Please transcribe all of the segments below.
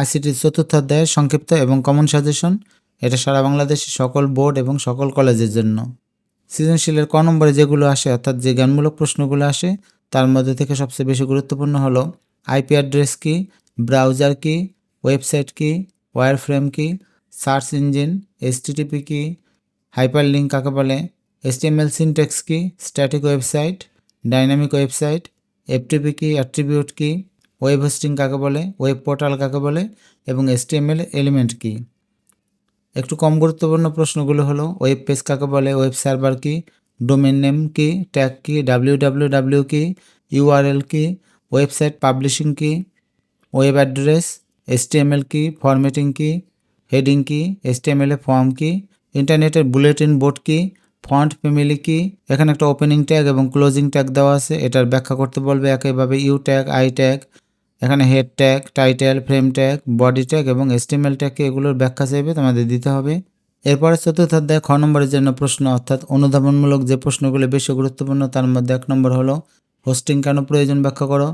আইসিটির চতুর্থ অধ্যায়ের সংক্ষিপ্ত এবং কমন সাজেশন এটা সারা বাংলাদেশের সকল বোর্ড এবং সকল কলেজের জন্য। সৃজনশীলের ক নম্বরে যেগুলো আসে, অর্থাৎ যে জ্ঞানমূলক প্রশ্নগুলো আসে, তার মধ্যে থেকে সবচেয়ে বেশি গুরুত্বপূর্ণ হলো আইপি অ্যাড্রেস কি, ব্রাউজার কি, ওয়েবসাইট কি ওয়্যার ফ্রেম কি, সার্চ ইঞ্জিন এসটিটিপি কি হাইপার লিঙ্ক কাকে বলে এসটিএমএল সিনটেক্স কি, static website, dynamic website FTP কি, অ্যাট্রিবিউট কি ওয়েব হোস্টিং কাকে বলে? ওয়েব পোর্টাল কাকে বলে? এবং এসটিএমএল এলিমেন্ট কী? একটু কম গুরুত্বপূর্ণ প্রশ্নগুলো হলো ওয়েব পেজ কাকে বলে? ওয়েব সার্ভার কী? ডোমেন নেম কি? ট্যাগ কি? ডাব্লিউ ডাব্লিউ ডাব্লিউ কি? ইউআরএল কি? ওয়েবসাইট পাবলিশিং কি? ওয়েব অ্যাড্রেস এসটিএমএল কি? ফরম্যাটিং কি? হেডিং কি? এসটিএমএল এ ফর্ম কি? ইন্টারনেটের বুলেটিন বোর্ড কি? ফন্ট ফ্যামিলি কি? এখানে একটা ওপেনিং ট্যাগ এবং ক্লোজিং ট্যাগ দেওয়া আছে, এটার ব্যাখ্যা করতে বলবে একইভাবে ইউ ট্যাগ আই ট্যাগ এখানে head tag title frame tag body tag এবং এসটিএমএল ট্যাগকে এগুলোর ব্যাখ্যা চাইবে তোমাদের দিতে হবে। এরপরে চতুর্থ অধ্যায় খ নম্বরের জন্য প্রশ্ন, অর্থাৎ অনুধাবনমূলক যে প্রশ্নগুলো বেশি গুরুত্বপূর্ণ তার মধ্যে এক নম্বর হলো হোস্টিং কেন প্রয়োজন ব্যাখ্যা করো?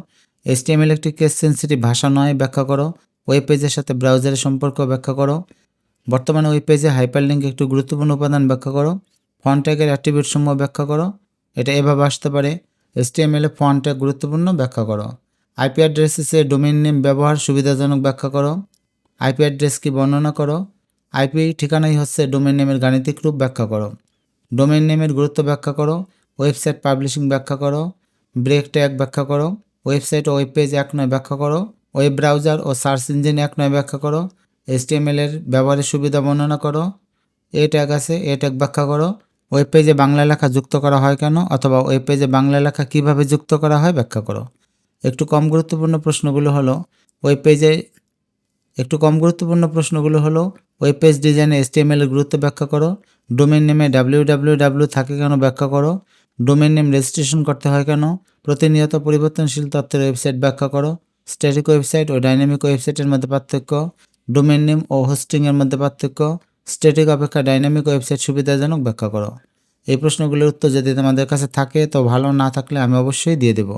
এসটিএমএল একটি কেস সেন্সিটিভ ভাষা নয়, ব্যাখ্যা করো। ওয়েব পেজের সাথে ব্রাউজারের সম্পর্ক ব্যাখ্যা করো। বর্তমানে ওয়েব পেজে হাইপারলিঙ্ক একটি গুরুত্বপূর্ণ উপাদান ব্যাখ্যা করো। ফন্ট ট্যাগের অ্যাট্রিবিউট সমূহ ব্যাখ্যা করো। এটা এভাবে আসতে পারে। এসটিএমএল এ ফন্ট ট্যাগ গুরুত্বপূর্ণ ব্যাখ্যা করো। আইপি অ্যাড্রেসেসে ডোমেইন নেম ব্যবহার সুবিধাজনক ব্যাখ্যা করো। আইপি অ্যাড্রেস কি বর্ণনা করো? আইপি ঠিকানাই হচ্ছে ডোমেইন নেমের গাণিতিক রূপ ব্যাখ্যা করো। ডোমেইন নেমের গুরুত্ব ব্যাখ্যা করো। ওয়েবসাইট পাবলিশিং ব্যাখ্যা করো। ব্রেক ট্যাগ ব্যাখ্যা করো। ওয়েবসাইট ও ওয়েব পেজ এক নয় ব্যাখ্যা করো। ওয়েব ব্রাউজার ও সার্চ ইঞ্জিন এক নয় ব্যাখ্যা করো। এইচটিএমএল এর ব্যবহারের সুবিধা বর্ণনা করো। এ ট্যাগ আছে, এ ট্যাগ ব্যাখ্যা করো। ওয়েব পেজে বাংলা লেখা যুক্ত করা হয় কেন? অথবা ওয়েব পেজে বাংলা লেখা কীভাবে যুক্ত করা হয় ব্যাখ্যা করো। একটু কম গুরুত্বপূর্ণ প্রশ্নগুলো হলো ওয়েব পেজে একটু কম গুরুত্বপূর্ণ প্রশ্নগুলো হলো ওয়েব পেজ ডিজাইনে এসটিএমএল এর গুরুত্ব ব্যাখ্যা করো ডোমেন নেমে ডাব্লিউ ডাব্লিউ ডাব্লিউ থাকে কেন ব্যাখ্যা করো ডোমেন নেম রেজিস্ট্রেশন করতে হয় কেন, প্রতিনিয়ত পরিবর্তনশীল তথ্যের ওয়েবসাইট ব্যাখ্যা করো স্ট্যাটিক ওয়েবসাইট ও ডাইনামিক ওয়েবসাইটের মধ্যে পার্থক্য ডোমেন নেম ও হোস্টিংয়ের মধ্যে পার্থক্য স্ট্যাটিক অপেক্ষা ডাইনামিক ওয়েবসাইট সুবিধাজনক ব্যাখ্যা করো। এই প্রশ্নগুলোর উত্তর যদি তোমাদের কাছে থাকে, তো ভালো না থাকলে আমি অবশ্যই দিয়ে দেবো।